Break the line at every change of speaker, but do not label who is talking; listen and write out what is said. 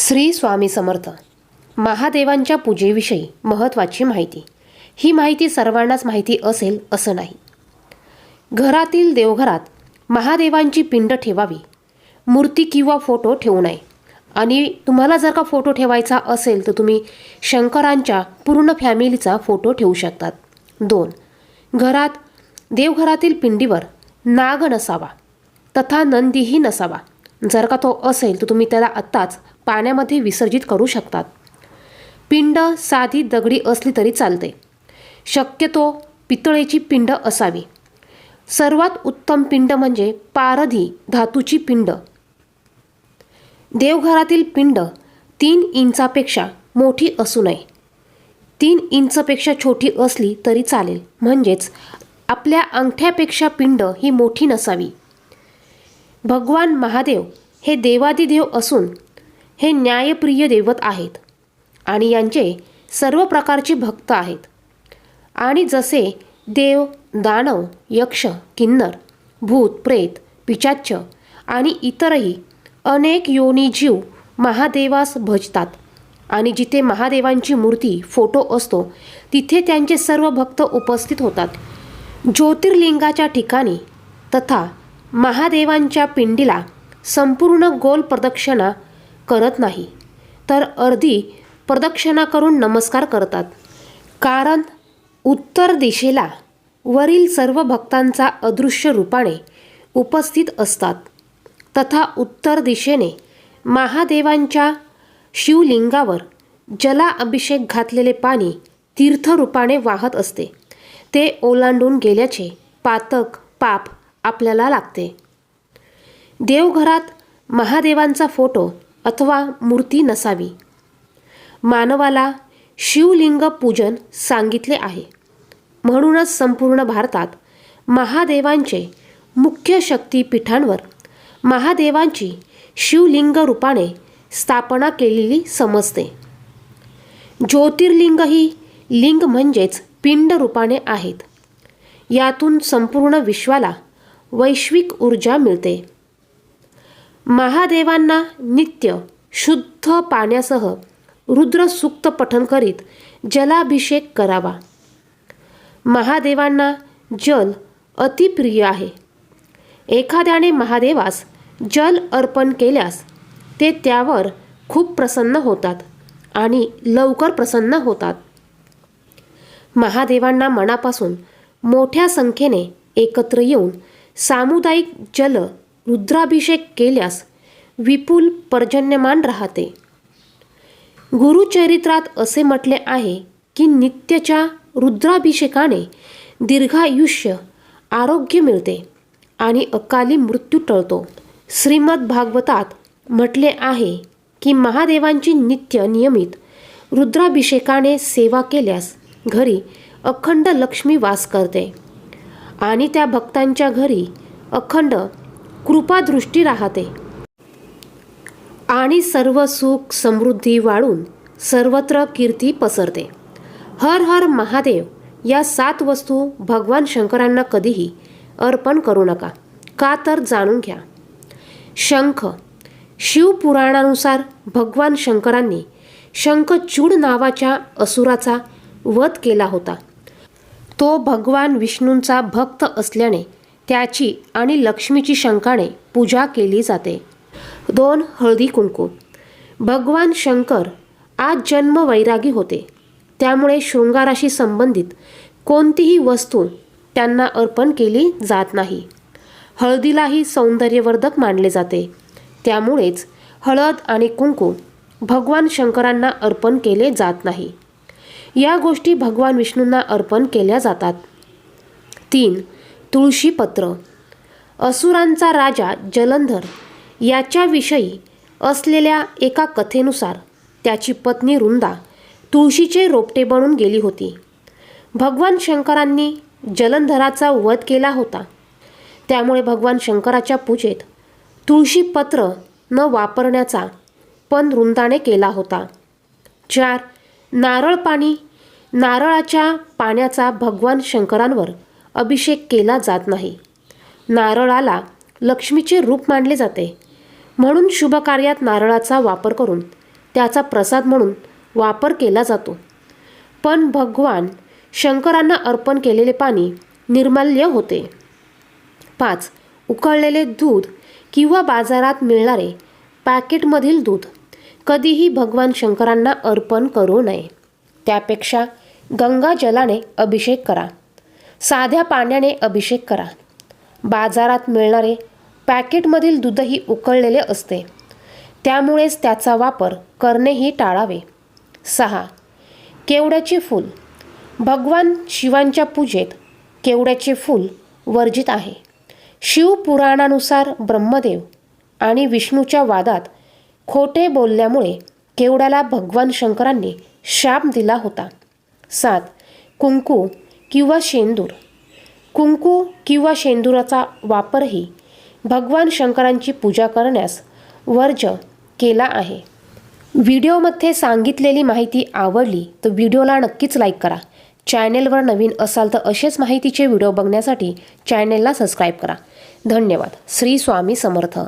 श्री स्वामी समर्थ. महादेवांच्या पूजेविषयी महत्त्वाची माहिती. ही माहिती सर्वांनाच माहिती असेल असं नाही. घरातील देवघरात महादेवांची पिंड ठेवावी. मूर्ती किंवा फोटो ठेवू नये. आणि तुम्हाला जर का फोटो ठेवायचा असेल तर तुम्ही शंकरांच्या पूर्ण फॅमिलीचा फोटो ठेवू शकतात. दोन घरात देवघरातील पिंडीवर नाग नसावा. तथा नंदीही नसावा. जर का तो असेल तर तुम्ही त्याला आत्ताच पाण्यामध्ये विसर्जित करू शकतात. पिंड साधी दगडी असली तरी चालते. शक्यतो पितळेची पिंड असावी. सर्वात उत्तम पिंड म्हणजे पारधी धातूची पिंड. देवघरातील पिंड तीन इंचापेक्षा मोठी असू नये. तीन इंचपेक्षा छोटी असली तरी चालेल. म्हणजेच आपल्या अंगठ्यापेक्षा पिंड ही मोठी नसावी. भगवान महादेव हे देवादिदेव असून हे न्यायप्रिय दैवत आहेत आणि यांचे सर्व प्रकारचे भक्त आहेत. आणि जसे देव दानव यक्ष किन्नर भूत प्रेत पिचाच्च आणि इतरही अनेक योनी जीव महादेवास भजतात आणि जिथे महादेवांची मूर्ती फोटो असतो तिथे त्यांचे सर्व भक्त उपस्थित होतात. ज्योतिर्लिंगाच्या ठिकाणी तथा महादेवांच्या पिंडीला संपूर्ण गोल प्रदक्षिणा करत नाही तर अर्धी प्रदक्षिणा करून नमस्कार करतात. कारण उत्तर दिशेला वरील सर्व भक्तांचा अदृश्य रूपाने उपस्थित असतात. तथा उत्तर दिशेने महादेवांच्या शिवलिंगावर जला अभिषेक घातलेले पाणी तीर्थरूपाने वाहत असते. ते ओलांडून गेल्याचे पातक पाप आपल्याला लागते. देवघरात महादेवांचा फोटो अथवा मूर्ती नसावी. मानवाला शिवलिंग पूजन सांगितले आहे. म्हणूनच संपूर्ण भारतात महादेवांचे मुख्य शक्तीपीठांवर महादेवांची शिवलिंग रूपाने स्थापना केलेली समजते. ज्योतिर्लिंग ही लिंग म्हणजेच पिंड रूपाने आहेत. यातून संपूर्ण विश्वाला वैश्विक ऊर्जा मिळते. महादेवांना नित्य शुद्ध पाण्यासह रुद्रसूक्त पठन करीत जलाभिषेक करावा. महादेवांना जल अतिप्रिय आहे. एखाद्याने महादेवास जल अर्पण केल्यास ते त्यावर खूप प्रसन्न होतात आणि लवकर प्रसन्न होतात. महादेवांना मनापासून मोठ्या संख्येने एकत्र येऊन सामुदायिक जल रुद्राभिषेक केल्यास विपुल पर्जन्यमान राहते. गुरुचरित्रात असे म्हटले आहे की नित्यच्या रुद्राभिषेकाने दीर्घायुष्य आरोग्य मिळते आणि अकाली मृत्यू टळतो. श्रीमद भागवतात म्हटले आहे की महादेवांची नित्य नियमित रुद्राभिषेकाने सेवा केल्यास घरी अखंड लक्ष्मी वास करते. आणि त्या भक्तांच्या घरी अखंड कृपादृष्टी राहते. आणि सर्व सुख समृद्धी वाढून सर्वत्र कीर्ती पसरते. हर हर महादेव या सात वस्तू भगवान शंकरांना कधीही अर्पण करू नका. का तर जाणून घ्या. शंख. शिवपुराणानुसार भगवान शंकरांनी शंखचूड नावाच्या असुराचा वध केला होता. तो भगवान विष्णूंचा भक्त असल्याने त्याची आणि लक्ष्मीची शंकाने पूजा केली जाते. दोन हळदी कुंकू. भगवान शंकर आज जन्म वैरागी होते. त्यामुळे शृंगाराशी संबंधित कोणतीही वस्तू त्यांना अर्पण केली जात नाही. हळदीलाही सौंदर्यवर्धक मानले जाते. त्यामुळेच हळद आणि कुंकू भगवान शंकरांना अर्पण केले जात नाही. या गोष्टी भगवान विष्णूंना अर्पण केल्या जातात. तीन तुळशीपत्र असुरांचा राजा जलंधर याच्याविषयी असलेल्या एका कथेनुसार त्याची पत्नी रुंदा तुळशीचे रोपटे बनून गेली होती. भगवान शंकरांनी जलंधराचा वध केला होता. त्यामुळे भगवान शंकराच्या पूजेत तुळशीपत्र न वापरण्याचा पण रुंदाने केला होता. चार नारळ पाणी नारळाच्या पाण्याचा भगवान शंकरांवर अभिषेक केला जात नाही. नारळाला लक्ष्मीचे रूप मानले जाते. म्हणून शुभ कार्यात नारळाचा वापर करून त्याचा प्रसाद म्हणून वापर केला जातो. पण भगवान शंकरांना अर्पण केलेले पाणी निर्माल्य होते. पाच. उकळलेले दूध किंवा बाजारात मिळणारे पॅकेटमधील दूध कधीही भगवान शंकरांना अर्पण करू नये. त्यापेक्षा गंगा जलाने अभिषेक करा. साध्या पाण्याने अभिषेक करा. बाजारात मिळणारे पॅकेटमधील दूधही उकळलेले असते. त्यामुळेच त्याचा वापर करणेही टाळावे. सहा. केवड्याचे फूल. भगवान शिवांच्या पूजेत केवड्याचे फूल वर्जित आहे. शिवपुराणानुसार ब्रह्मदेव आणि विष्णूच्या वादात खोटे बोलल्यामुळे केवड्याला भगवान शंकरांनी शाप दिला होता. सात. कुंकू किंवा शेंदूर. कुंकू किंवा शेंदुराचा वापरही भगवान शंकरांची पूजा करण्यास वर्ज केला आहे. व्हिडिओमध्ये सांगितलेली माहिती आवडली तर व्हिडिओला नक्कीच लाईक करा. चॅनेलवर नवीन असाल तर असेच माहितीचे व्हिडिओ बघण्यासाठी चॅनेलला सबस्क्राईब करा. धन्यवाद. श्री स्वामी समर्थ.